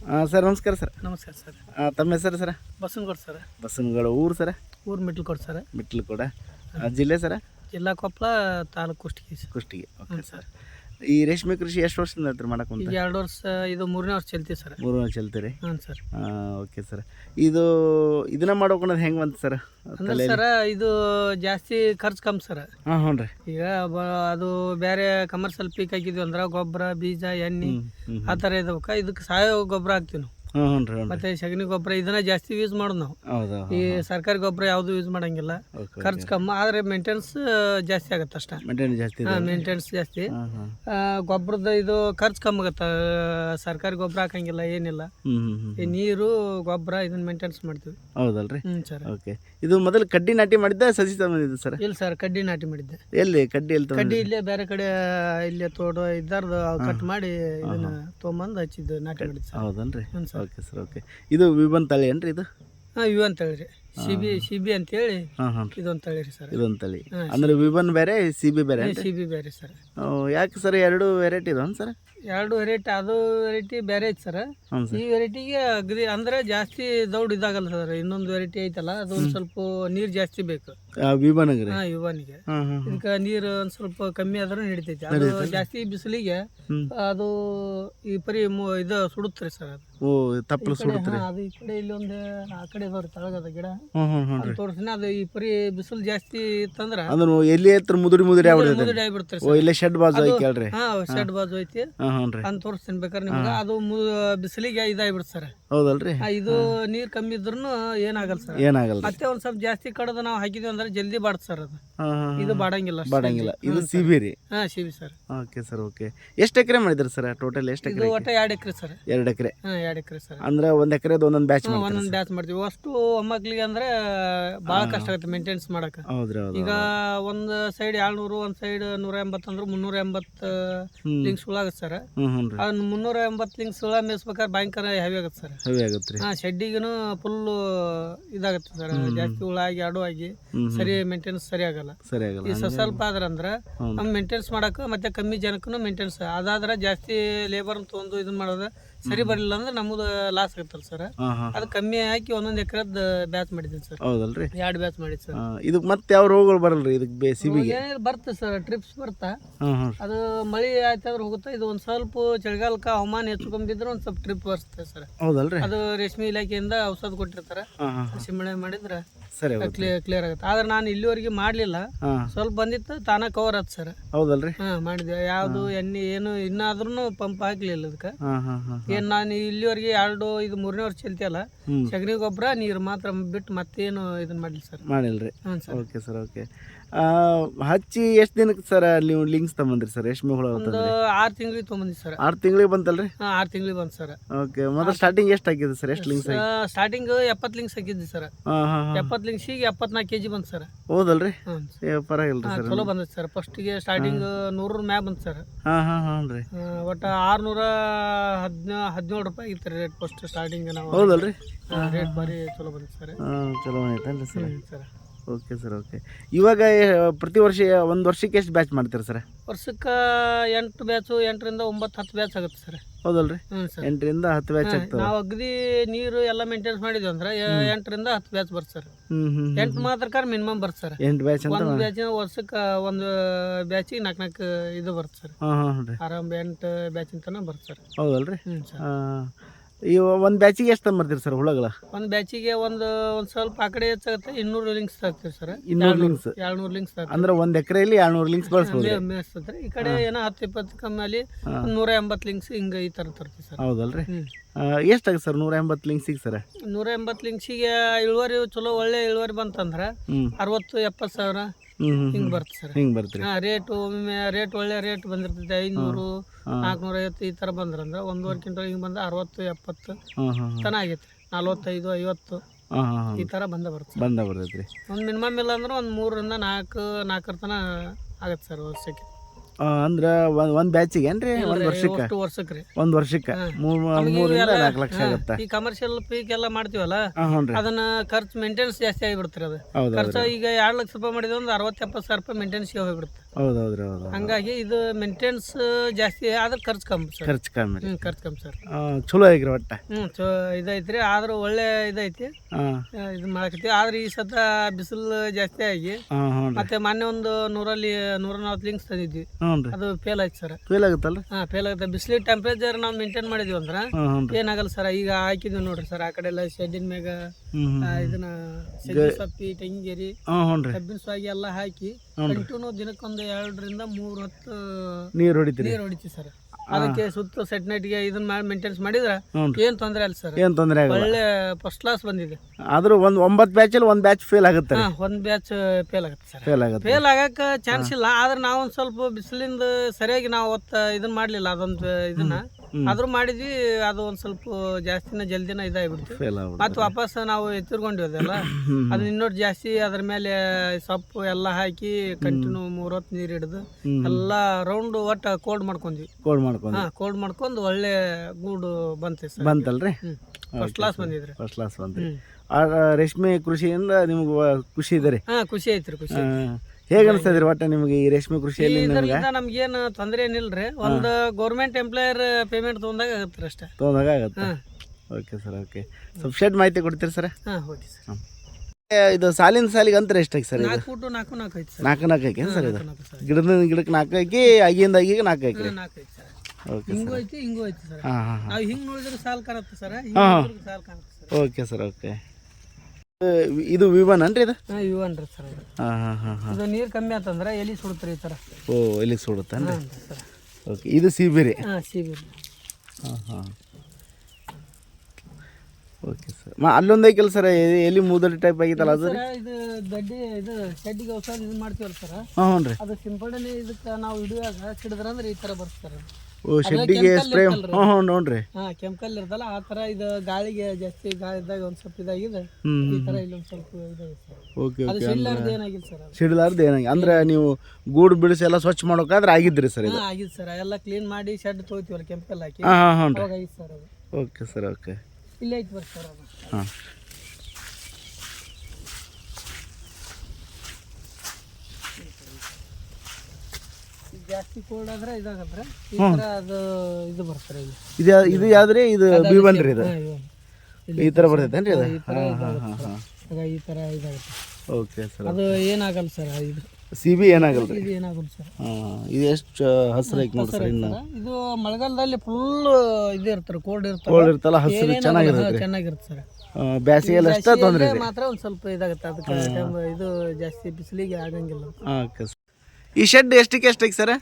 Sir ನಮಸ್ಕಾರ sir. ನಮಸ್ಕಾರ sir. ತಮ್ಮ ಹೆಸರು ಸರ್? ಬಸವನಗೌಡ ಸರ್. ಬಸವನಗೌಡ ಊರು ಸರ? ಊರು ಮಿಟ್ಲು ಕೊಡ್ ಸರ್. ಮಿಟ್ಲು ಕೂಡ ಜಿಲ್ಲೆ ಸರ? ಜಿಲ್ಲಾ ಕೊಪ್ಪಳ ತಾಲೂಕು ಕುಷ್ಟಗಿ ಕುಷ್ಟಗಿ. Okay sir. ಈ ರೇಷ್ಮೆ ಕೃಷಿ ಎಷ್ಟು ವರ್ಷದಿಂದ ಐತ್ರಿ ಮಾಡಕ್ಕೆ ಈಗ ಎರಡು ವರ್ಷ ಇದು ಮೂರನೇ ವರ್ಷ ಚಲ್ತೀವಿ ಸರ್. ಮೂರು ವರ್ಷ ಚಲ್ತೀರಿ ಹ್ಞೂ ಸರ್. ಓಕೆ ಸರ್ ಇದು ಇದನ್ನ ಮಾಡ್ಬೇಕನ್ನೋದು ಹೆಂಗೆ ಬಂತು ಸರ್ ಅಂದ್ರೆ ಸರ ಇದು ಜಾಸ್ತಿ ಖರ್ಚು ಕಮ್ಮಿ ಸರ್. ಹಾಂ ಹ್ಞೂ ರೀ. ಈಗ ಬ ಅದು ಬೇರೆ ಕಮರ್ಷಿಯಲ್ ಪೀಕ್ ಹಾಕಿದ್ವಿ ಅಂದ್ರೆ ಗೊಬ್ಬರ ಬೀಜ ಎಣ್ಣೆ ಆ ಥರ ಇದಾವಕ್ಕ ಇದಕ್ಕೆ ಸಾವಯವ ಗೊಬ್ಬರ ಹಾಕ್ತೀವಿ ನಾವು. ಮತ್ತೆ ಸಗಣಿ ಗೊಬ್ಬರ ಇದನ್ನ ಜಾಸ್ತಿ ಯೂಸ್ ಮಾಡೋದು ನಾವು. ಈ ಸರ್ಕಾರಿ ಗೊಬ್ಬರ ಯಾವುದು ಯೂಸ್ ಮಾಡಂಗಿಲ್ಲ. ಖರ್ಚು ಕಮ್ಮಿ ಆದ್ರೆ ಮೇಂಟೆನೆನ್ಸ್ ಜಾಸ್ತಿ ಆಗತ್ತೆ ಅಷ್ಟೇ. ಮೇಂಟೆನೆನ್ಸ್ ಜಾಸ್ತಿ ಗೊಬ್ಬರದ ಇದು ಖರ್ಚು ಕಮ್ಮಿ ಆಗತ್ತ. ಸರ್ಕಾರಿ ಗೊಬ್ಬರ ಹಾಕಂಗಿಲ್ಲ ಏನಿಲ್ಲ. ಈ ನೀರು ಗೊಬ್ಬರ ಇದನ್ನ ಮೇಂಟೆನೆನ್ಸ್ ಮಾಡ್ತೀವಿ. ಹೌದಲ್ರಿ? ಸರ್. ಓಕೆ ಇದು ಮೊದಲು ಕಡ್ಡಿ ನಾಟಿ ಮಾಡಿದ್ದೆ ಸಸಿ ತಂದಿದ್ದು ಸರ್? ಇಲ್ಲ ಸರ್ ಕಡ್ಡಿ ನಾಟಿ ಮಾಡಿದ್ದೆ. ಎಲ್ಲಿ ಕಡ್ಡಿ ಎಲ್ಲಿ ಕಡ್ಡಿ ಇಲ್ಲೇ ಬೇರೆ ಕಡೆ ಇಲ್ಲೇ ತೋಟ ಇದ್ದಾರ್ದು ಕಟ್ ಮಾಡಿ ಇದನ್ನ ತೊಗೊಂಬಂದು ಹಚ್ಚಿದ್ದು ನಾಟಿ ಮಾಡಿದ್ದು ಹೌದಲ್ರಿ. ಹ್ಞೂ ಸರ್. ಓಕೆ ಸರ್ ಓಕೆ ಇದು ವಿಬನ್ ತಳಿ ಏನ್ರಿ ಇದು? ಹಾಂ ವಿವನ್ ತಳಿ ರೀ. ಸಿ ಬಿ ಸಿ ಬಿ ಅಂತೇಳಿ ಹಾಂ ಹಾಂ. ಇದೊಂದು ತಳಿ ರೀ ಸರ್ ಇದೊಂದು ತಳಿ. ಅಂದ್ರೆ ವಿವನ್ ಬೇರೆ ಸಿ ಬಿ ಬೇರೆ? ಸಿ ಬಿ ಬೇರೆ ಸರ್ ಯಾಕೆ ಸರ್ ಎರಡು ವೆರೈಟಿ ಇದಾವನ್ ಸರ್ ಎರಡು ವೆರೈಟಿ ಅದು ವೆರೈಟಿ ಬೇರೆ ಐತೆ ಸರ್. ಹ್ಞೂ ಸರ್. ಈ ವೆರೈಟಿಗೆ ಅಗ್ರಿ ಅಂದ್ರೆ ಜಾಸ್ತಿ ದೌಡ್ ಇದಾಗಲ್ಲ ಸರ್ ಇನ್ನೊಂದು ವೆರೈಟಿ ಐತಲ್ಲ ಅದು ಒಂದು ಸ್ವಲ್ಪ ನೀರು ಜಾಸ್ತಿ ಬೇಕು. ವಿಬನ್ಗೆ ರೀ ಹಾಂ ಯುವನಿಗೆ ಹಾಂ ಹಾಂ ಇದಕ್ಕೆ ನೀರು ಒಂದು ಸ್ವಲ್ಪ ಕಮ್ಮಿ ಆದ್ರೂ ನಡಿತೈತಿ. ಅದು ಜಾಸ್ತಿ ಬಿಸಿಲಿಗೆ ಅದು ಈ ಪರಿ ಮು- ಇದು ಸುಡುತ್ತೆ ಸರ್ ಅದು. ಓ ತಪ್ಪಲು ಸುಡುತ್ತೆ ಹಾ, ಅದು ಈ ಕಡೆ ಇಲ್ಲೊಂದು ಆ ಕಡೆ ಇದಾವ್ರಿ ತಳಗದ ಗಿಡ. ಹ್ಞೂ ಹ್ಞೂ ಹ್ಞೂ ಅದು ತೋರಿಸ್ತೀನಿ ಅದು ಈ ಪರಿ ಬಿಸಿಲು ಜಾಸ್ತಿ ಇತ್ತಂದ್ರ ಅಂದ್ರೆ ಎಲ್ಲಿ ಹತ್ರ ಮುದುರಿ ಮುದುರಿ ಆಗ್ಬಿಡುತ್ತೆ. ಮುದುಡಿ ಆಗ್ಬಿಡುತ್ತೆ ಓ ಇಲ್ಲೇ ಶೆಡ್ ಬಾಜು. ಐತಿ ಹಾ ಶೆಡ್ ಬಾಜು ಐತಿ. ಹ್ಞೂ ಅಂತ ತೋರಿಸ್ತೀನಿ ಬೇಕಾದ್ರೆ ನಿಮ್ಗೆ. ಅದು ಬಿಸಿಲಿಗೆ ಇದಾಗ್ಬಿಡುತ್ತೆ ಸರ್. ಹೌದಲ್ರಿ. ಇದು ನೀರ್ ಕಮ್ಮಿ ಇದ್ರೂ ಏನಾಗಲ್ಲ ಸರ್. ಏನಾಗಲ್ಲ ಮತ್ತೆ ಒಂದ್ ಸ್ವಲ್ಪ ಜಾಸ್ತಿ ಕಡದ ನಾವು ಹಾಕಿದ್ವಿ ಅಂದ್ರೆ ಜಲ್ದಿ ಬಾಡುತ್ತೆ ಸರ್ ಅದು. ಹಾಂ ಹಾಂ ಇದು ಬಾಡಂಗಿಲ್ಲ ಅಷ್ಟು. ಬಾಡಂಗಿಲ್ಲ. ಇದು ಸಿಬಿರಿ. ಹಾ ಶಿವಿ ಸರ್. Okay sir okay. ಎಷ್ಟು ಎಕರೆ ಮಾಡಿದ್ರಿ ಸರ್ ಟೋಟಲ್ ಎಷ್ಟು ಇದು ಎಕರೆ ಒಟ್ಟ ಎರಡು ಎಕರೆ ಸರ್. ಎರಡು ಎಕರೆ. ಹಾ ಎರಡು ಎಕರೆ ಸರ್. ಅಂದ್ರೆ ಒಂದು ಎಕರೆದು ಒಂದೊಂದು ಬ್ಯಾಚ್ ಮಾಡ್ತಾರೆ ಒಂದೊಂದು ಬ್ಯಾಚ್ ಮಾಡ್ತೀವಿ. ಅಷ್ಟು ಒಮ್ಮಕ್ಳಿಗೆ ಅಂದ್ರೆ ಭಾಳ ಕಷ್ಟ ಆಗುತ್ತೆ ಮೇಂಟೆನೆನ್ಸ್ ಮಾಡಕ್ಕೆ. ಹೌದ್ರಿ ಹೌದು ಈಗ ಒಂದು ಸೈಡ್ ಏಳ್ನೂರು ಒಂದು ಸೈಡ್ ನೂರ ಎಂಬತ್ತು ಅಂದ್ರೆ ಮುನ್ನೂರ ಎಂಬತ್ತು ಹ್ಮ್. Links ಉಳಾಗತ್ತೆ sir. ಅದನ್ನ ಮುನ್ನೂರ ಎಂಬತ್ತು ಲಿಂಕ್ಸ್ ಉಳ ಮೇಯಿಸ್ಬೇಕಾದ್ರೆ ಭಯಂಕರ ಹೆವಿ ಆಗುತ್ತೆ ಸರ್. ಹೆವಿ ಆಗುತ್ತೆ ರೀ. ಹಾಂ ಶೆಡ್ಡಿಗೂ ಫುಲ್ಲು ಇದಾಗುತ್ತೆ ಸರ್. ಜಾಸ್ತಿ ಹುಳ ಆಗಿ ಅಡು ಆಗಿ ಸರಿ ಮೇಂಟೆನೆನ್ಸ್ ಸರಿ ಆಗಲ್ಲ. ಸರಿ ಆಗಲ್ಲ. ಈ ಸ್ವಲ್ಪ ಆದ್ರೆ ಅಂದ್ರೆ. ನಮ್ಮ ಮೇಂಟೆನೆನ್ಸ್ ಮಾಡಕ್ಕೆ ಮತ್ತೆ ಕಮ್ಮಿ ಜನಕ್ಕೂ ಮೇಂಟೆನೆನ್ಸ್ ಅದಾದ್ರೆ ಜಾಸ್ತಿ ಲೇಬರ್ ತೊಗೊಂಡು ಇದನ್ನ ಮಾಡೋದು ಸರಿ ಬರಲಿಲ್ಲ ಅಂದ್ರೆ ನಮ್ಮದು ಲಾಸ್ ಆಗತ್ತಲ್ಲ ಸರ್ ಅದು ಕಮ್ಮಿ ಹಾಕಿ ಒಂದೊಂದು ಎಕರೆದ ಬ್ಯಾಚ್ ಮಾಡಿದ್ದೀನಿ ಸರ್ ಹೌದಲ್ರಿ? ಎರಡು ಬ್ಯಾಚ್ ಮಾಡಿದ್ ಸರ್ ಇದಕ್ಕೆ ಮತ್ತೆ ಯಾವ ರೋಗಗಳು ಬರಲ್ರಿ ಇದಕ್ಕೆ ಬೇಸಿಗೆ ಬರುತ್ತೆ ಸರ್ ಟ್ರಿಪ್ಸ್ ಬರ್ತಾ ಅದು ಮಳೆ ಆಯ್ತಾದ್ರೆ ಹೋಗುತ್ತೆ. ಇದು ಒಂದು ಸ್ವಲ್ಪ ಚಳಿಗಾಲಕ್ಕ ಹವಾಮಾನ ಹೆಚ್ಚುಕೊಂಬಿದ್ರೆ ಒಂದು ಸ್ವಲ್ಪ ಟ್ರಿಪ್ ಬರ್ತದೆ ಸರ್ ಹೌದಲ್ರಿ? ಅದು ರೇಷ್ಮೆ ಇಲಾಖೆಯಿಂದ ಔಷಧ ಕೊಟ್ಟಿರ್ತಾರೆ. ಸಿಮಳೆ ಮಾಡಿದ್ರೆ ಸರಿ ಕ್ಲಿಯರ್ ಆಗುತ್ತೆ. ಆದ್ರೆ ನಾನು ಇಲ್ಲಿವರೆಗೆ ಮಾಡಲಿಲ್ಲ. ಸ್ವಲ್ಪ ಬಂದಿತ್ತು ತಾನ ಕವರ್ ಆತ್ ಸರ್ ಹೌದಲ್ರಿ? ಹಾ ಮಾಡಿದೆ ಯಾವುದು ಎಣ್ಣೆ ಏನು ಇನ್ನಾದ್ರೂ ಪಂಪ್ ಹಾಕ್ಲಿಲ್ಲ ಅದಕ್ಕೆ ಏನ್ ನಾನು ಇಲ್ಲಿವರೆಗೆ ಎರಡು ಇದು ಮೂರನೇ ವರ್ಷ ಚಲ್ತಿಯಲ್ಲ. ಸಗಣಿ ಗೊಬ್ಬರ ನೀರು ಮಾತ್ರ ಬಿಟ್ಟು ಮತ್ತೇನು ಇದನ್ನ ಮಾಡಿಲ್ಲ ಸರ್ ಮಾಡಿಲ್ರಿ? Okay sir okay. ಹಚ್ಚಿ ಎಷ್ಟು ದಿನಕ್ಕೆ ಸರ್ ನೀವು ಲಿಂಕ್ಸ್ ತಗೊಂಬಂದ್ರಿ ಸರ್ ರೇಷ್ಮೆ ಹುಳ ಒಂದು ಆರು ತಿಂಗಳಿಗೆ ತೊಗೊಂಬಂದಿ ಸರ್ ಆರು ತಿಂಗಳಿಗೆ ಬಂತಲ್ರಿ? ಹಾಂ ಆರು ತಿಂಗಳಿಗೆ ಬಂತ ಸರ್ ಓಕೆ ಮೊದಲು ಸ್ಟಾರ್ಟಿಂಗ್ ಎಷ್ಟು ಹಾಕಿದ್ರಿ ಸರ್ ಎಷ್ಟು ಲಿಂಕ್ಸ್ ಸ್ಟಾರ್ಟಿಂಗ್ ಎಪ್ಪತ್ತು ಲಿಂಕ್ಸ್ ಹಾಕಿದ್ವಿ ಸರ್ ಎಪ್ಪತ್ತು ಲಿಂಕ್ಸಿಗೆ ಎಪ್ಪತ್ನಾಲ್ಕು ಕೆ ಜಿ ಬಂತು ಸರ್. ಹೌದಲ್ರಿ? ಪರವಾಗಿಲ್ಲ ಹಾಂ ಸರ್ ಚಲೋ ಬಂದೈತೆ ಸರ್. ಫಸ್ಟಿಗೆ ಸ್ಟಾರ್ಟಿಂಗ್ ನೂರರ ಮ್ಯಾಗ ಬಂತು ಸರ್. ಹಾಂ ಹಾಂ ಹಾಂ ರೀ ಒಟ್ಟು ಆರುನೂರ ಹದಿನ ಹದಿನೇಳು ರೂಪಾಯಿ ಇತ್ತು ರೇಟ್ ಫಸ್ಟ್ ಸ್ಟಾರ್ಟಿಂಗ್ ನಾವು. ಹೌದಲ್ರಿ? ರೇಟ್ ಭಾರಿ ಚಲೋ ಬಂದೈತೆ ಸರ್. ಹಾಂ ಚಲೋ ಐತಲ್ರಿ sir? Sir. Okay sir okay. ಇವಾಗ ಪ್ರತಿ ವರ್ಷ ಒಂದು ವರ್ಷಕ್ಕೆ ಎಷ್ಟು ಬ್ಯಾಚ್ ಮಾಡ್ತೀರಾ ಸರ್? ವರ್ಷಕ್ಕೆ ಎಂಟು ಬ್ಯಾಚು ಎಂಟರಿಂದ ಒಂಬತ್ತು ಹತ್ತು ಬ್ಯಾಚ್ ಆಗುತ್ತೆ ಸರ್. ಹೌದಲ್ರಿ? ಎಂಟರಿಂದ ಹತ್ತು ಬ್ಯಾಚ್ ಆಗ್ತದೆ ನಾವು ಅಗದಿ ನೀರು ಎಲ್ಲ ಮೇಂಟೆನ್ಸ್ ಮಾಡಿದ್ವಿ ಅಂದ್ರೆ ಎಂಟರಿಂದ ಹತ್ತು ಬ್ಯಾಚ್ ಬರ್ತದೆ ಸರ್. ಎಂಟು ಮಾತ್ರ ಕಾರ್ ಮಿನಿಮಮ್ ಬರುತ್ತೆ ಸರ್. ಎಂಟು ಬ್ಯಾಚ್ ಅಂತ ಒಂದು ಬ್ಯಾಚಿನ ವರ್ಷಕ್ಕೆ ಒಂದು ಬ್ಯಾಚಿಗೆ ನಾಲ್ಕು ನಾಲ್ಕು ಇದು ಬರುತ್ತೆ ಸರ್. ಹಾಂ ಹಾಂ ರೀ. ಆರಾಮ್ ಎಂಟು ಬ್ಯಾಚಿನ ತನಕ ಬರುತ್ತೆ ಸರ್. ಹೌದಲ್ರಿ? ಹ್ಞೂ ಸರ್. ಇವ ಒಂದು ಬ್ಯಾಚಿಗೆ ಎಷ್ಟು ತಂಬರ್ತೀರಿ ಸರ್ ಹುಳಗಳ? ಒಂದು ಬ್ಯಾಚಿಗೆ ಒಂದು ಒಂದ್ ಸ್ವಲ್ಪ ಆ ಕಡೆ ಹೆಚ್ಚಾಗುತ್ತೆ ಇನ್ನೂರು ಲಿಂಕ್ಸ್ ಹಾಕ್ತೀವಿ ಸರ್ ಇನ್ನೂರು ಲಿಂಕ್ಸ್ ಎರಡ್ನೂರು ಲಿಂಕ್ಸ್ ಅಂದ್ರೆ ಒಂದು ಎಕರೆಯಲ್ಲಿ ಎರಡ್ನೂರು ಲಿಂಕ್ಸ್ ಬಳಸ್ಬೋದು. ಮೇಯಿಸ್ತದ್ರಿ ಈ ಕಡೆ ಏನೋ ಹತ್ತು ಇಪ್ಪತ್ತು ಕಮ್ಮಿ ಅಲ್ಲಿ ನೂರ ಎಂಬತ್ತು ಲಿಂಕ್ಸ್ ಹಿಂಗೆ ಈ ಥರ ತರ್ತೀವಿ ಸರ್ ಹೌದಲ್ರಿ? ಎಷ್ಟಾಗುತ್ತೆ ಸರ್ ನೂರ ಎಂಬತ್ತು ಲಿಂಕ್ಸಿಗೆ ಸರ್ ನೂರ ಎಂಬತ್ತು ಲಿಂಕ್ಸಿಗೆ ಇಳುವರಿ ಚಲೋ ಒಳ್ಳೆ ಇಳುವರಿ ಬಂತಂದ್ರೆ ಅರವತ್ತು ಎಪ್ಪತ್ತು ಸಾವಿರ. ಹಿಂಗೆ ಬರ್ತದೆ ಸರ್. ಹಿಂಗೆ ಬರ್ತೀರಿ. ಹಾಂ ರೇಟು ಒಮ್ಮೆ ರೇಟ್ ಒಳ್ಳೆ ರೇಟ್ ಬಂದಿರ್ತೈತೆ ಐನೂರು ನಾಲ್ಕುನೂರ ಐವತ್ತು ಈ ಥರ ಬಂದ್ರಂದ್ರೆ ಒಂದೂವರೆ ಕ್ವಿಂಟಲ್ ಹಿಂಗ್ ಬಂದ ಅರವತ್ತು ಎಪ್ಪತ್ತು ಹಾಂ ಹಾಂ ಆಗೈತೆ ನಲ್ವತ್ತೈದು ಐವತ್ತು ಹಾಂ ಹಾಂ ಹಾಂ. ಈ ತರ ಬಂದ ಬರ್ತದೆ ಬಂದ ಬರ್ತೈತ್ರಿ. ಒಂದು ಮಿನಿಮಮ್ ಇಲ್ಲ ಅಂದ್ರೆ ಒಂದು ಮೂರರಿಂದ ನಾಲ್ಕು ನಾಲ್ಕರ ತನ ಆಗತ್ತೆ ಸರ್ ವರ್ಷಕ್ಕೆ. ಅಂದ್ರೆ ಒಂದು ಒಂದು ಬ್ಯಾಚಿಗೆ ಏನ್ರಿ? ಒಂದು ವರ್ಷಕ್ಕೆ? ಅಷ್ಟು ವರ್ಷಕ್ಕೆ ರೀ. ಒಂದು ವರ್ಷಕ್ಕೆ? ಮೂರು ಮೂರಿಂದ ನಾಲ್ಕು ಲಕ್ಷ ಆಗುತ್ತೆ. ಈ ಕಮರ್ಷಿಯಲ್ ಪೀಕ್ ಎಲ್ಲ ಮಾಡ್ತೀವಲ್ಲ ಹ್ಞೂ ರೀ. ಅದನ್ನ ಖರ್ಚು ಮೇಂಟೆನೆನ್ಸ್ ಜಾಸ್ತಿ ಆಗಿಬಿಡ್ತಾರೆ ಅದು. ಹೌದು ಖರ್ಚು ಈಗ ಎರಡು ಲಕ್ಷ ರೂಪಾಯಿ ಮಾಡಿದ್ರೆ ಒಂದು ಅರವತ್ತು ಎಪ್ಪತ್ತು ಸಾವಿರ ರೂಪಾಯಿ ಮೇಂಟೆನೆನ್ಸ್ಗೆ ಹೋಗ್ಬಿಡುತ್ತೆ. ಹೌದು ಹಂಗಾಗಿ ಇದು ಮೇಂಟೆನೆನ್ಸ್ ಜಾಸ್ತಿ ಆದ್ರೆ ಖರ್ಚು ಕಮ್ಮಿ ಸರ್. ಖರ್ಚು ಕಮ್ಮಿ ರೀ. ಹ್ಞೂ ಖರ್ಚು ಕಮ್ಮಿ ಸರ್. ಆ, ಚಲೋ ಐತ್ರಿ ಒಟ್ಟ. ಹ್ಞೂ ಚೋ ಇದೈತ್ರಿ ಆದ್ರೆ ಒಳ್ಳೆ ಇದೈತಿ. ಹಾಂ ಇದು ಮಾಡಕತ್ತೀವಿ. ಆದ್ರೆ ಈ ಸತ ಬಿಸಿಲು ಜಾಸ್ತಿ ಆಗಿ ಹಾಂ ಹ್ಞೂ ರೀ. ಮತ್ತೆ ಮೊನ್ನೆ ಒಂದು ನೂರಲ್ಲಿ ನೂರ ನಲ್ವತ್ತು ಲಿಂಕ್ಸ್ ತಂದಿದ್ವಿ. ಹ್ಞೂ ಅದು ಫೇಲ್ ಆಯ್ತು ಸರ್. ಫೇಲ್ ಆಗುತ್ತಲ್ಲ ಹಾ ಫೇಲ್ ಆಗುತ್ತೆ. ಬಿಸಿಲಿಗೆ ಟೆಂಪ್ರೇಚರ್ ನಾವು ಮೇಂಟೈನ್ ಮಾಡಿದ್ವಿ ಅಂದ್ರೆ ಹ್ಞೂ ಹ್ಞೂ ರೀ. ಏನಾಗಲ್ಲ ಸರ್. ಈಗ ಹಾಕಿದ್ವಿ ನೋಡ್ರಿ ಸರ್. ಆ ಕಡೆ ಎಲ್ಲ ಶೆಡ್ಡಿನ ಮ್ಯಾಗ ಹ್ಞೂ ಹ್ಞೂ ಇದನ್ನ ಸಜ್ಜಿ ಸೊಪ್ಪಿ ತೆಂಗಿರಿ ಹಾಂ ಹ್ಞೂ ರೀ. ಕಬ್ಬಿನ ಸ್ವಾಗಿ ಎಲ್ಲ ಹಾಕಿ ಕಂಟಿನ್ಯೂ ದಿನಕ್ಕೊಂದು ಎರಡರಿಂದ ಮೂರು ಹೊತ್ತು ನೀರು ಹೊಡಿತೀರಿ? ನೀರು ಹೊಡಿತೀವಿ ಸರ್. ಅದಕ್ಕೆ ಸುತ್ತ ಸೆಟ್ ನೈಟ್ಗೆ ಇದನ್ನ ಮಾಡಿ ಮೇಂಟೆನ್ಸ್ ಮಾಡಿದ್ರೆ ಏನು ತೊಂದರೆ ಇಲ್ಲ ಸರ್. ಏನು ತೊಂದರೆ ಆಗಲ್ಲ. ಒಳ್ಳೆ ಫಸ್ಟ್ ಕ್ಲಾಸ್ ಬಂದಿದೆ. ಆದರೂ ಒಂದು ಒಂಬತ್ತು ಬ್ಯಾಚಲ್ಲಿ ಒಂದು ಬ್ಯಾಚ್ ಫೇಲ್ ಆಗುತ್ತೆ ಹಾ ಒಂದ್ ಬ್ಯಾಚ್ ಫೇಲ್ ಆಗುತ್ತೆ ಸರ್. ಫೇಲ್ ಆಗುತ್ತೆ. ಫೇಲ್ ಆಗಕ್ಕೆ ಚಾನ್ಸ್ ಇಲ್ಲ. ಆದ್ರೆ ನಾವು ಒಂದು ಸ್ವಲ್ಪ ಬಿಸಿಲಿಂದ ಸರಿಯಾಗಿ ನಾವು ಅವತ್ತು ಇದನ್ನ ಮಾಡಲಿಲ್ಲ ಅದೊಂದು ಇದನ್ನ. ಆದ್ರೂ ಮಾಡಿದ್ವಿ ಅದು ಒಂದ್ ಸ್ವಲ್ಪ ಜಾಸ್ತಿನ ಜಲ್ದಿನ ಇದಾಗ್ಬಿಡ್ತು. ಮತ್ತೆ ವಾಪಸ್ ನಾವು ಎತ್ತಿರ್ಕೊಂಡಿವಿ ಅದೆಲ್ಲ ಅದನ್ನ ಇನ್ನೊಟ್ಟು ಜಾಸ್ತಿ ಅದ್ರ ಮೇಲೆ ಸೊಪ್ಪು ಎಲ್ಲ ಹಾಕಿ ಕಂಟಿನ್ಯೂ ಮೂರ್ ಹೊತ್ತು ನೀರು ಹಿಡಿದು ಎಲ್ಲ ರೌಂಡ್ ಒಟ್ಟ ಕೋಲ್ಡ್ ಮಾಡ್ಕೊಂಡ್ವಿ. ಕೋಲ್ಡ್ ಮಾಡ್ಕೊಂಡು ಹಾ ಕೋಲ್ಡ್ ಮಾಡ್ಕೊಂಡು ಒಳ್ಳೆ ಗೂಡು ಬಂತು ಸರ್. ಬಂತಲ್ರಿ? ಫಸ್ಟ್ ಕ್ಲಾಸ್ ಬಂದಿದ್ರಿ. ಫಸ್ಟ್ ಕ್ಲಾಸ್ ಬಂದ್ರಿ. ಆ ರೇಷ್ಮೆ ಕೃಷಿಯಿಂದ ನಿಮ್ಗೆ ಖುಷಿ ಇದೆ ರೀ? ಹಾ ಖುಷಿ ಐತ್ರಿ ಖುಷಿ. ಐತ್ರಿ. ಹೇಗೆ ಅನಿಸ್ತದ್ರಿ ಒಟ್ಟ ನಿಮಗೆ ಈ ರೇಷ್ಮೆ ಕೃಷಿಯಲ್ಲಿ ನಿಮ್ಗೆ? ಇದರಿಂದ ನಮ್ಗೇನು ತೊಂದರೆ ಏನಿಲ್ರಿ. ಒಂದು ಗೌರ್ಮೆಂಟ್ ಎಂಪ್ಲಾಯರ್ ಪೇಮೆಂಟ್ ತೊಗೊಂಡಾಗ ಆಗತ್ತೆ ಅಷ್ಟೇ. ತೊಗೊಂಡಾಗ ಆಗತ್ತೆ? ಓಕೆ ಸರ್ ಓಕೆ ಸ್ವಲ್ಪ ಶೆಡ್ ಮಾಹಿತಿ ಕೊಡ್ತೀರಿ ಸರ್ ಹಾ ಓಕೆ ಸರ್ ಇದು ಸಾಲಿನ ಸಾಲಿಗೆ ಅಂತರ ಎಷ್ಟಾಗಿ ಸರ್ ಇದು? ನಾಲ್ಕು ಫುಟ್ಟು ನಾಲ್ಕು ನಾಲ್ಕು ಐತಿ ಸರ್ ನಾಲ್ಕು ನಾಲ್ಕು ಹಾಕಿ ಸರ್ ಇದು? ನಾಲ್ಕು ಸರ್ ಗಿಡದ ಗಿಡಕ್ಕೆ ನಾಲ್ಕು ಹಾಕಿ ಅಗಿಯಿಂದ ಅಗಿಗೆ ನಾಲ್ಕು ಹಾಕಿ. ನಾಲ್ಕು ಐತಿ ಸರ್ ಓಕೆ ಹಿಂಗೂ ಐತಿ ಹಿಂಗೂ ಐತಿ ಸರ್ ಹಾಂ ಹಾಂ ಹಾಂ. ನಾವು ಹಿಂಗೆ ನೋಡಿದ್ರೆ ಸಾಲ್ ಕಾಣತ್ತೆ ಸರ್ ಹಿಂಗೆ. ನೋಡಿದ್ರೆ ಸಾಲ್ ಕಾಣುತ್ತೆ ಸರ್ ಓಕೆ ಸರ್ ಓಕೆ ಇದು ವಿವನ್ ಅನ್ರಿ ಇದು? ಹಾ ಇವು ರೀ ಸರ್ ಇದು. ಹಾಂ ಹಾಂ ಹಾಂ ಹಾಂ. ಇದು ನೀರು ಕಮ್ಮಿ ಆತಂದ್ರೆ ಎಲಿ ಸುಡುತ್ತೆ ಈ ಥರ ಓ ಇಲ್ಲಿಗೆ ಸುಡುತ್ತೇನ್ರಿ ಹಾಂ ಸರ್. ಓಕೆ ಇದು ಸಿಬಿರಿ? ಹಾಂ ಸಿಬಿ ಹಾಂ ಹಾಂ. ಓಕೆ ಸರ್ ಮಾ ಅಲ್ಲೊಂದೇ ಕೆಲಸ ಸರ್ ಎಲ್ಲಿ ಮೂದಲಿ ಟೈಪ್ ಆಗಿತ್ತಲ್ಲ ಅದು? ಇದು ದಡ್ಡಿ ಇದು ಶೆಡ್ಡಿಗೆ ಔಷಧ ಇದು ಮಾಡ್ತೀವಲ್ಲ ಸರ್? ಹಾಂ ಹ್ಞೂ ರೀ. ಅದು ಸಿಂಪಡಣೆ ಇದಕ್ಕೆ ನಾವು ಹಿಡಿಯುವಾಗ ಸಿಡಿದ್ರಂದ್ರೆ ಈ ಥರ ಬರ್ತಾರೆ ಓ ಶೆಡ್ಡಿಗೆ ಸ್ಪ್ರೇ ಹ್ಞೂ ಹ್ಞೂ ನೋಡ್ರಿ ಹಾ ಕೆಮಿಕಲ್ ಇರ್ತಲ್ಲ ಆ ಥರ ಇದು ಗಾಳಿಗೆ ಜಾಸ್ತಿ ಗಾಳಿ ಇದ್ದಾಗ ಒಂದ್ ಸ್ವಲ್ಪ ಇದಾಗಿದೆ. ಈ ತರ ಇಲ್ಲೊಂದು ಸ್ವಲ್ಪ ಇದಾಗಿದೆ ಸರ್. ಓಕೆ ಅದು ಓಕೆ ಸಿಡಿಲಾರ್ದು ಏನಾಗಿಲ್ಲ ಸರ್ ಸಿಡಿಲಾರ್ದು ಏನಾಗಿ ಅಂದ್ರೆ ನೀವು ಗೂಡು ಬಿಡಿಸಿ ಎಲ್ಲ ಸ್ವಚ್ಛ ಮಾಡೋಕಾದ್ರೆ ಆಗಿದ್ರಿ ಸರ್ ಇದು? ಹಾ ಆಗಿದೆ ಸರ್. ಎಲ್ಲ ಕ್ಲೀನ್ ಮಾಡಿ ಶೆಡ್ ತೊಳಿತೀವಲ್ಲ ಕೆಮಿಕಲ್ ಹಾಕಿ. ಹಾಂ ಹಾಂ ಹ್ಞೂ ರೀ. ಸರ್ ಅದು. ಓಕೆ ಸರ್ ಓಕೆ ಇಲ್ಲೇ ಐತೆ ಬರ್ರಿ ಸರ್ ಅದು ಹಾಂ. ಜಾಸ್ತಿ ಕೋಲ್ಡ್ ಆದ್ರೆ ಇದಾಗಲ್ರಿ? ಈ ತರ ಅದು ಇದು ಬರ್ತಾರೆ ಇಲ್ಲಿ ಇದು ಇದು ಯಾವ್ದ್ರಿ? ಇದು ಬಿ ಒನ್ ರೀ ಇದು? ಈ ಥರ ಬರ್ತೈತೇನ್ರಿ ತರ ಹಾಂ ಹಾಂ ಹಾಂ. ಆಗ ಈ ತರ ಇದಾಗುತ್ತೆ. ಓಕೆ ಸರ್ ಅದು ಏನಾಗಲ್ಲ ಸರ್ ಇದು. ಸಿ ಬಿ ಏನಾಗಲ್ಲ ರೀ ಇದು ಏನಾಗಲ್ಲ ಸರ್. ಹಾಂ ಇದು ಎಷ್ಟು ಹಸ್ರು ಐತೆ ನೋಡಿ ಸರ್ ಇನ್ನು? ಇದು ಮಳೆಗಾಲದಲ್ಲಿ ಫುಲ್ ಇದು ಇರ್ತಾರೆ ಕೋಲ್ಡ್ ಇರ್ತಾರೆ ಕೋಲ್ಡ್ ಇರ್ತಲ್ಲ ಹಸಿರು ಚೆನ್ನಾಗಿರುತ್ತೆ ಆಗಲ್ಲ, ಚೆನ್ನಾಗಿರುತ್ತೆ ಸರ್. ಬ್ಯಾಸಿಗೆಲ್ಲ ಅಷ್ಟೇ ತೊಂದರೆ ಇದೆ. ಮಾತ್ರ ಒಂದು ಸ್ವಲ್ಪ ಇದಾಗುತ್ತೆ ಅದಕ್ಕೆ ಟೈಮ್ ಇದು ಜಾಸ್ತಿ ಬಿಸಿಲಿಗೆ ಆಗಂಗಿಲ್ಲ. Okay sir. ಈ ಶೆಡ್ ಎಷ್ಟಕ್ಕೆ ಎಷ್ಟಕ್ಕೆ ಸರ್?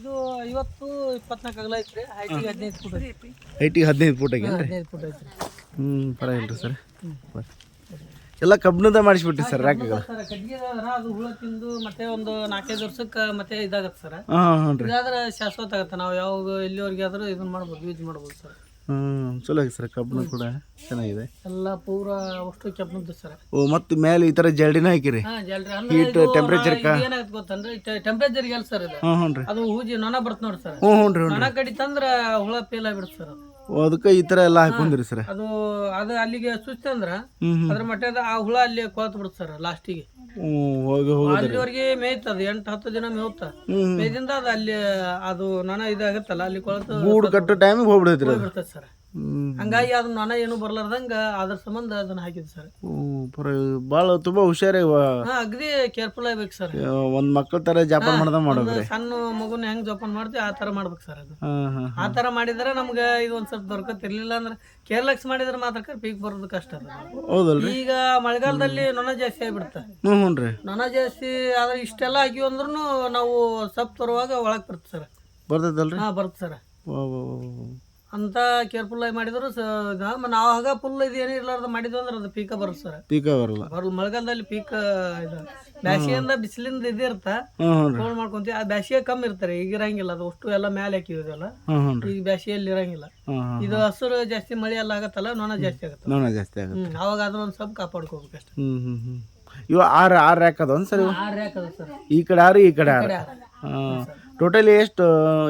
ಇದು ಇವತ್ತು ಇಪ್ಪತ್ನಾಲ್ಕು ಅಗಲ ಐತ್ರಿ. ಹೈಟಿಗೆ ಹದಿನೈದು ಫುಟ್ ಐತಿ ಐಟಿಗೆ ಹದಿನೈದು ಫೂಟಾಗಿ ಹದಿನೈದು ಫುಟ್ ಐತ್ರಿ. ಹ್ಞೂ ಪರವಾಗಿಲ್ಲ ರೀ ಸರ್ ಎಲ್ಲ ಕಬ್ಬಿಣದ ಮಾಡಿಸ್ಬಿಟ್ರಿ ಸರ್ ರಾಕಗಳು. ಸರ್ ಅದ್ರ ಅದು ಹುಳ ತಿಂದು ಮತ್ತೆ ಒಂದು ನಾಲ್ಕೈದು ವರ್ಷಕ್ಕೆ ಮತ್ತೆ ಇದಾಗತ್ತೆ ಸರ್. ಹಾಂ ಹ್ಞೂ ರೀ. ಇದಾದ್ರೆ ಶಾಶ್ವತ ಆಗುತ್ತೆ ನಾವು ಯಾವಾಗ ಎಲ್ಲಿವರೆಗೆ ಆದ್ರೂ ಇದನ್ನ ಮಾಡ್ಬೋದು ಯೂಸ್ ಮಾಡ್ಬೋದು ಸರ್. ಹ್ಞೂ ಚಲೋ ಆಗಿದೆ ಸರ್ ಕಬ್ಬಿಣ ಕೂಡ ಚೆನ್ನಾಗಿದೆ. ಎಲ್ಲ ಪೂರ ಅಷ್ಟು ಕೆಪ್ಪನದ್ದು ಸರ್. ಓ ಮತ್ತು ಮೇಲೆ ಈ ಥರ ಜಲ್ಡಿನ ಹಾಕಿರಿ. ಹಾ ಜಲ್ರಿ ಅಂದ್ರೆ ಇದು temperature ನಾ- ಇದು ಏನಾಗುತ್ತೆ ಗೊತ್ತಂದ್ರೆ ಟೆಂಪ್ರೇಚರ್ ಎಲ್ ಸರ್ ಇದು. ಹ್ಞೂ ಹ್ಞೂ ರೀ. ಅದು ಹೂಜಿ ನೊಣ ಬರ್ತ ನೋಡಿ ಸರ್. ಹ್ಞೂ ಹ್ಞೂ ರೀ ಹ್ಞೂ ನೊಣ ಕಡಿತಂದ್ರ ಹುಳ ಫೇಲ್ ಆಗ್ಬಿಡುತ್ತೆ ಸರ್ ಅದು. ಅದಕ್ಕೆ ಈ ತರ ಎಲ್ಲ ಹಾಕೊಂಡಿರಿ ಸರ್. ಅದು ಅದು ಅಲ್ಲಿಗೆ ಸುಸ್ತ ಅಂದ್ರ ಅದ್ರ ಮಟ್ಟದ ಆ ಹುಳ ಅಲ್ಲಿ ಕೊಳತ್ ಬಿಡುತ್ತೆ ಸರ್ ಲಾಸ್ಟಿಗೆ. ಹ್ಞೂ ಹೋಗಿ ಹೋಗಿ ಅಲ್ಲಿವರೆಗೆ ಮೇಯ್ತದ ಎಂಟು ಹತ್ತು ದಿನ ಮೇಯ್ತ ಮೇಯ್ದಿಂದ ಅದು ಅಲ್ಲಿ ಅದು ನನ ಇದಾಗತ್ತಲ್ಲ ಅಲ್ಲಿ ಕೊಳತು ಗೂಡು ಕಟ್ಟೋ ಟೈಮಿಗೆ ಹೋಗ್ಬಿಡೈತ್ರಿ ಅದು. ಸರ್. ಹಂಗಾಗಿ ಅದು ನೊಣ ಏನು ಬರ್ಲಾರ್ದಂಗ ಅದ್ರ ಸಂಬಂಧ ಅದನ್ನ ಹಾಕಿದ್ ಸರ್ ಭಾಳ ತುಂಬಾ ಹುಷಾರಿ ಹಾ ಅಗ್ದಿ ಕೇರ್ಫುಲ್ ಆಗ್ಬೇಕು ಸರ್ ಒಂದ್ ಮಕ್ಕಳ ತರ ಜಾಪಾನ್ ಮಾಡ್ದ ಮಾಡೋದು ಸಣ್ಣ ಮಗುನ ಹೆಂಗ್ ಜೋಪಾನ ಮಾಡ್ತೀವಿ ಆ ತರ ಮಾಡ್ಬೇಕು ಸರ್ ಅದು. ಆ ತರ ಮಾಡಿದ್ರೆ ನಮ್ಗೆ ಇದು ಒಂದ್ ಸ್ವಲ್ಪ ದೊರಕತ್ತಿರ್ಲಿಲ್ಲ ಅಂದ್ರೆ ಕೇರ್ಲೆಕ್ಸ್ ಮಾಡಿದ್ರೆ ಮಾತ್ರ ಪೀಕ್ ಬರೋದು ಕಷ್ಟ ಅದ. ಈಗ ಮಳೆಗಾಲದಲ್ಲಿ ನೊಣ ಜಾಸ್ತಿ ಆಗ್ಬಿಡುತ್ತೆ ನೊಣ ಜಾಸ್ತಿ ಆದ್ರೆ ಇಷ್ಟೆಲ್ಲ ಹಾಕಿವಿ ಅಂದ್ರೂ ನಾವು ಸಪ್ ತರುವಾಗ ಒಳಗ್ ಬರ್ತ ಸರ್ ಬರ್ತದಲ್ರಿ ಹಾ ಬರುತ್ತೆ ಸರ್. ಅಂತ ಕೇರ್ಫುಲ್ ಆಗಿ ಮಾಡಿದ್ರು ನಾವು ಆಗ ಫುಲ್ ಇದು ಏನೇ ಇರ್ಲಾರ್ದ ಮಾಡಿದ್ವಿ ಅಂದ್ರೆ ಅದು ಪೀಕ ಬರುತ್ತೆ ಸರ್ ಪೀಕ ಬರಲ್ಲ. ಬರಲ್ಲ. ಮಳೆಗಾಲದಲ್ಲಿ ಪೀಕ ಇದು. ಬ್ಯಾಸಿಗೆಯಿಂದ ಬಿಸಿಲಿಂದ ಇದಿರ್ತ ಫೋನ್ ಮಾಡ್ಕೊಂತೀವಿ. ಆ ಬ್ಯಾಸಿಗೆ ಕಮ್ಮಿ ಇರ್ತಾರೆ ಈಗ ಇರಂಗಿಲ್ಲ ಅದು. ಅಷ್ಟು ಎಲ್ಲ ಮೇಲೆ ರೀ. ಈಗ ಬ್ಯಾಸಿಗೆಯಲ್ಲಿ ಇರಂಗಿಲ್ಲ. ಇದು ಹಸಿರು ಜಾಸ್ತಿ ಮಳೆ ಎಲ್ಲ ಆಗತ್ತಲ್ಲ ನೊಣ ಜಾಸ್ತಿ ಆಗುತ್ತೆ ನೋಣ ಜಾಸ್ತಿ ಆಗುತ್ತೆ. ಅವಾಗ ಅದನ್ನ ಒಂದು ಸ್ವಲ್ಪ ಕಾಪಾಡ್ಕೋಬೇಕು ಅಷ್ಟೇ. ಇವ ಆರ್ ಆರ್ ರ್ಯಾಕ್ ಅದಾವ ಸರ್ ಆರ್ ಆರು ಅದ ಸರ್. ಈ ಕಡೆ ಆರು ಈ ಕಡೆ ಆರು. ಟೋಟಲಿ ಎಷ್ಟು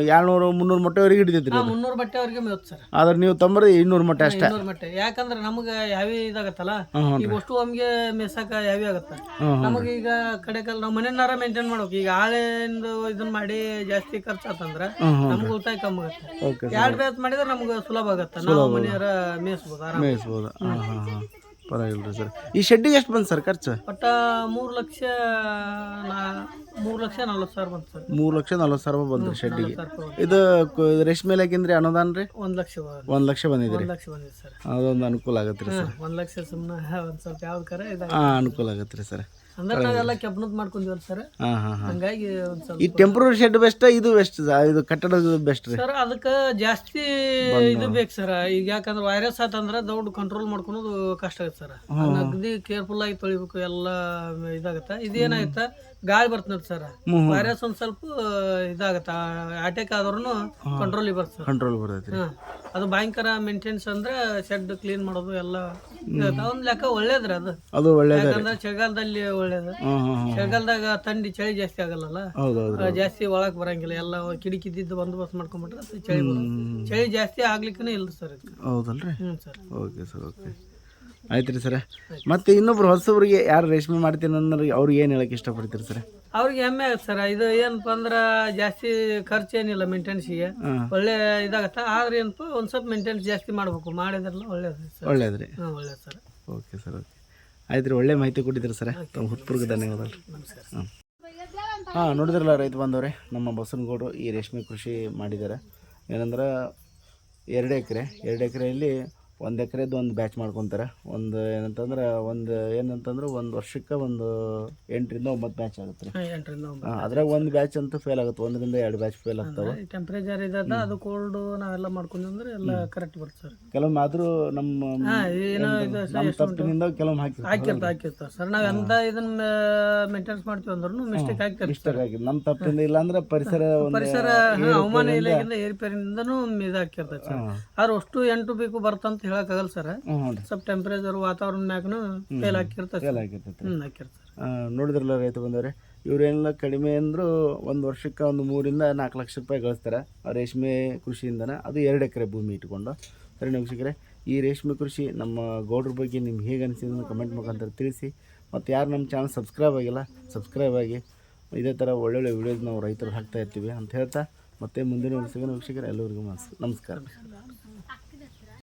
ಎರಡ್ನೂರು ಮುನ್ನೂರು ಮೊಟ್ಟೆವರೆಗೆ ಹಿಡಿತೈತ್ರಿ ಮುನ್ನೂರು ಬಟ್ಟೆ ಅವ್ರಿಗೆ ಮೇವ್ ಸರ್. ಆದ್ರೆ ನೀವು ತಂಬ್ರಿ ಇನ್ನೂರು ಮೊಟ್ಟೆ ಅಷ್ಟೇ. ಮೊಟ್ಟೆ. ಬಟ್ಟೆ ಯಾಕಂದ್ರೆ ನಮ್ಗೆ ಯಾವಿ ಇದಾಗತ್ತಲ್ಲ ಈ ಈಗ ಅಷ್ಟು ಒಮ್ಗೆ ಮೇಸಾಕ ಯಾವಿ ಆಗತ್ತ. ನಮಗೆ ಈಗ ಕಡೆಕಲ್ ನಾವು ಮನೆಯನ್ನಾರ ಮೇಂಟೈನ್ ಮಾಡ್ಬೇಕು. ಈಗ ಆಳೆಂದು ಇದನ್ನ ಮಾಡಿ ಜಾಸ್ತಿ ಖರ್ಚು ಆತಂದ್ರೆ ನಮ್ಗೆ ಉಳಿತಾಯ ಕಮ್ಮಿ ಆಗುತ್ತೆ. ಎರಡು ಬ್ಯಾಚ್ ಮಾಡಿದ್ರೆ ನಮ್ಗೆ ಸುಲಭ ಆಗುತ್ತೆ. ನಾವು ಮನೆಯಾರ ಮೇಯಿಸ್ಬೋದು ಆರಾಮ ಮೇಯಿಸ್ಬೋದು. ಹಾಂ ಹಾಂ ಹಾಂ. ಪರವಾಗಿಲ್ಲ ರೀ ಸರ್. ಈ ಶೆಡ್ಡಿಗೆ ಎಷ್ಟು ಬಂತು ಸರ್ ಖರ್ಚು? ಒಟ್ಟ ಮೂರು ಲಕ್ಷ ಮೂರು ಲಕ್ಷ ನಲ್ವತ್ತು ಸಾವಿರ ಬಂತು ಸರ್. ಮೂರು ಲಕ್ಷ ನಲ್ವತ್ತು ಸಾವಿರ ಬಂತು ಬಂತು ಶೆಡ್ಡಿಗೆ. ಇದು ಕ- ರೇಷ್ಮೆ ಇಲಾಖೆಂದ್ರೆ ಅನುದಾನ ರೀ? ಒಂದು ಲಕ್ಷ ಬ- ಒಂದು ಲಕ್ಷ ಬಂದಿದೆ ರೀ. ಒಂದ್ ಲಕ್ಷ ಬಂದಿದೆ ಸರ್. ಅದೊಂದು ಅನುಕೂಲ ಆಗತ್ತೆ ರೀ ಸರ್. ಒಂದು ಲಕ್ಷ ಸುಮ್ಮನೆ ಒಂದು ಸ್ವಲ್ಪ ಯಾವ್ದು ಕರ ಇದು ಹಾಂ ಅನುಕೂಲ ಆಗತ್ತೆ ರೀ ಸರ್. ಅಂದ್ರೆ ನಾವೆಲ್ಲ ಕೆಬ್ಬನದ್ ಮಾಡ್ಕೊಂತೀವಲ್ಲ ಸರ್? ಹಾಂ ಹಾಂ ಹಾಂ. ಹಂಗಾಗಿ ಒಂದ್ ಸ್ವಲ್ಪ ಈ ಟೆಂಪ್ರರಿ ಶೆಡ್ ಬೆಸ್ಟ್ ಇದು ಬೆಸ್ಟ್ ಇದು ಕಟ್ಟಡದ ಬೆಸ್ಟ್ ರೀ. ಸರ್ ಅದಕ್ಕೆ ಜಾಸ್ತಿ ಇದು ಬೇಕು ಸರ್. ಈಗ ಯಾಕಂದ್ರೆ ವೈರಸ್ ಆತಂದ್ರೆ ದೊಡ್ಡ ಕಂಟ್ರೋಲ್ ಮಾಡ್ಕೊಳೋದು ಕಷ್ಟ ಆಗುತ್ತೆ ಸರ್. ಅಗ್ದಿ ಕೇರ್ಫುಲ್ ಆಗಿ ತೊಳಿಬೇಕು ಎಲ್ಲ ಇದು ಇದೇನಾಗತ್ತ ಗಾಳಿ ಬರ್ತದೆ ಸರ್. ವೈರಸ್ ಒಂದ್ ಸ್ವಲ್ಪ ಇದಾಗತ್ತ. ಅಟ್ಯಾಕ್ ಆದ್ರೂ ಕಂಟ್ರೋಲ್ ಬರ್ತದೆ. ಕಂಟ್ರೋಲ್ ಬರ್ತೈತೆ ರೀ. ಅದು ಭಯಂಕರ ಮೇಂಟೆನ್ಸ್ ಅಂದ್ರೆ ಶೆಡ್ ಕ್ಲೀನ್ ಮಾಡೋದು ಎಲ್ಲ. ಒಂದ್ ಲೆಕ್ಕ ಒಳ್ಳೇದ್ರಿ ಅದು. ಅದು ಒಳ್ಳೇದು ಯಾಕಂದ್ರೆ ಚಳಿಗಾಲದಲ್ಲಿ ಒಳ್ಳೇದು. ಚಳಿಗಾಲದಾಗ ಥಂಡಿ ಚಳಿ ಜಾಸ್ತಿ ಆಗಲ್ಲಲ್ಲ? ಜಾಸ್ತಿ ಒಳಗ್ ಬರಂಗಿಲ್ಲ. ಎಲ್ಲ ಕಿಡಿಕಿದ್ದು ಬಂದೋಬಸ್ತ್ ಮಾಡ್ಕೊಂಡ್ಬಿಟ್ರೆ ಚಳಿ ಬರೋದು ಚಳಿ ಜಾಸ್ತಿ ಆಗ್ಲಿಕ್ಕನೇ ಇಲ್ಲ ಸರ್. ಹೌದಲ್ರಿ? ಹ್ಞೂ ಸರ್. Okay sir okay. ಆಯ್ತು ರೀ ಸರ್. ಮತ್ತೆ ಇನ್ನೊಬ್ರು ಹೊಸಬ್ರಿಗೆ ಯಾರು ರೇಷ್ಮೆ ಮಾಡ್ತೀನಿ ಅಂದ್ರೆ ಅವ್ರಿಗೆ ಏನು ಹೇಳಕ್ಕೆ ಇಷ್ಟಪಡ್ತೀರಿ ಸರ್? ಅವ್ರಿಗೆ ಹೆಮ್ಮೆ ಆಗುತ್ತೆ ಸರ್. ಇದು ಏನಪ್ಪ ಅಂದ್ರೆ ಜಾಸ್ತಿ ಖರ್ಚು ಏನಿಲ್ಲ ಮೇಂಟೆನ್ಸಿಗೆ ಹಾಂ. ಒಳ್ಳೆ ಇದಾಗತ್ತ. ಆದ್ರೆ ಏನಪ್ಪ ಒಂದು ಸ್ವಲ್ಪ ಮೇಂಟೆನ್ಸ್ ಜಾಸ್ತಿ ಮಾಡ್ಬೇಕು. ಮಾಡಿದ್ರಲ್ಲ ಒಳ್ಳೇದು ಸರ್. ಒಳ್ಳೇದು ರೀ ಒಳ್ಳೇದು ಸರ್. Okay sir okay. ಆಯ್ತು ರೀ ಒಳ್ಳೆ ಮಾಹಿತಿ ಕೊಟ್ಟಿದ್ದೀರಿ ಸರ್. ತಮ್ಮ ಹುಟ್ಪುರ್ಗೆ ಧನ್ಯವಾದಗಳು. ನಮಸ್ಕಾರ. ಹಾಂ ಹಾಂ ನೋಡಿದ್ರಲ್ಲ ರೈತ ಬಂದವ್ರೆ ನಮ್ಮ ಬಸವನಗೌಡರು ಈ ರೇಷ್ಮೆ ಕೃಷಿ ಮಾಡಿದ್ದಾರೆ. ಏನಂದ್ರೆ ಎರಡು ಎಕರೆ ಎರಡು ಎಕರೆಯಲ್ಲಿ ಒಂದು ಎಕರೆದು ಒಂದು ಬ್ಯಾಚ್ ಮಾಡ್ಕೊತಾರೆ. ಒಂದು ಏನಂತಂದ್ರೆ ಒಂದು ಏನಂತಂದ್ರೆ ಒಂದು ವರ್ಷಕ್ಕೆ ಒಂದು ಎಂಟರಿಂದ ಒಂಬತ್ತು ಬ್ಯಾಚ್ ಆಗುತ್ತೆ ಅದ್ರಾಗ ಒಂದು ಬ್ಯಾಚ್ ಅಂತ ಫೇಲ್ ಆಗುತ್ತೆ. ಒಂದರಿಂದ ಎರಡು ಬ್ಯಾಚ್ ಫೇಲ್ ಆಗ್ತಾವೆ. ಟೆಂಪರೇಚರ್ ಇದ್ದದ ಅದು ಕೋಲ್ಡ್ ನಾವೆಲ್ಲ ಮಾಡ್ಕೊಂಡ್ರೆ ಎಲ್ಲ ಕರೆಕ್ಟ್ ಬರುತ್ತೆ ಸರ್. ಕೆಲವೊಮ್ಮೆ ಆದರೂ ನಮ್ಮ ಹಾಂ ಏನೋ ಇದು ನಮ್ಮ ತಪ್ಪಿನಿಂದ ಕೆಲವೊಮ್ಮೆ ಹಾಕಿ ಹಾಕಿರ್ತ ಹಾಕಿರ್ತಾರೆ ಸರ್. ನಾವು ಎಂತ ಇದನ್ನ ಮೇಂಟೆನ್ಸ್ ಮಾಡ್ತೀವಿ ಅಂದ್ರೂ ಮಿಸ್ಟೇಕ್ ಹಾಕಿರ್ತಾರೆ ಮಿಸ್ಟೇಕ್ ಆಗಿದೆ ನಮ್ಮ ತಪ್ಪಿಂದ ಇಲ್ಲ ಅಂದ್ರೆ ಪರಿಸರ ಒಂದು ಪರಿಸರ ಹವಾಮಾನ ಇಲಾಖೆಯಿಂದ ಏರ್ಪೇರಿಂದನೂ ಇದಾಕಿರ್ತೈತೆ ಸರ್. ಆದ್ರೆ ಅಷ್ಟು ಎಂಟು ಬೇಕು ಬರ್ತಂತ ಹೇಳಕ್ಕಾಗಲ್ಲ ಸರ್. ಸ್ವಲ್ಪ ಟೆಂಪ್ರೇಚರ್ ವಾತಾವರಣ ಮ್ಯಾಗನು ಫೇಲ್ ಹಾಕಿರ್ತಾರೆ ಫೇಲ್ ಆಗಿರ್ತೈತೆ ಹಾಕಿರ್ತಾರೆ ನೋಡಿದ್ರಲ್ಲ ರೈತ ಬಂದವ್ರೆ ಇವ್ರೇನೆಲ್ಲ ಕಡಿಮೆ ಅಂದರೂ ಒಂದು ವರ್ಷಕ್ಕೆ ಒಂದು ಮೂರಿಂದ ನಾಲ್ಕು ಲಕ್ಷ ರೂಪಾಯಿ ಗಳಿಸ್ತಾರೆ. ಆ ರೇಷ್ಮೆ ಕೃಷಿಯಿಂದನೇ. ಅದು ಎರಡು ಎಕರೆ ಭೂಮಿ ಇಟ್ಕೊಂಡು. ಸರಿ ವೀಕ್ಷಕರೇ ಈ ರೇಷ್ಮೆ ಕೃಷಿ ನಮ್ಮ ಗೌಡ್ರ ಬಗ್ಗೆ ನಿಮ್ಗೆ ಹೇಗೆ ಅನಿಸಿದ ಕಮೆಂಟ್ ಮುಖಾಂತರ ತಿಳಿಸಿ. ಮತ್ತು ಯಾರು ನಮ್ಮ ಚಾನಲ್ ಸಬ್ಸ್ಕ್ರೈಬ್ ಆಗಿಲ್ಲ ಸಬ್ಸ್ಕ್ರೈಬ್ ಆಗಿ. ಇದೇ ಥರ ಒಳ್ಳೊಳ್ಳೆ ವೀಡಿಯೋಸ್ ನಾವು ರೈತರು ಹಾಕ್ತಾ ಇರ್ತೀವಿ ಅಂತ ಹೇಳ್ತಾ ಮತ್ತೆ ಮುಂದಿನ ವೀಕ್ಷಕರ ಎಲ್ಲರಿಗೂ ನಮಸ್ಕಾರ.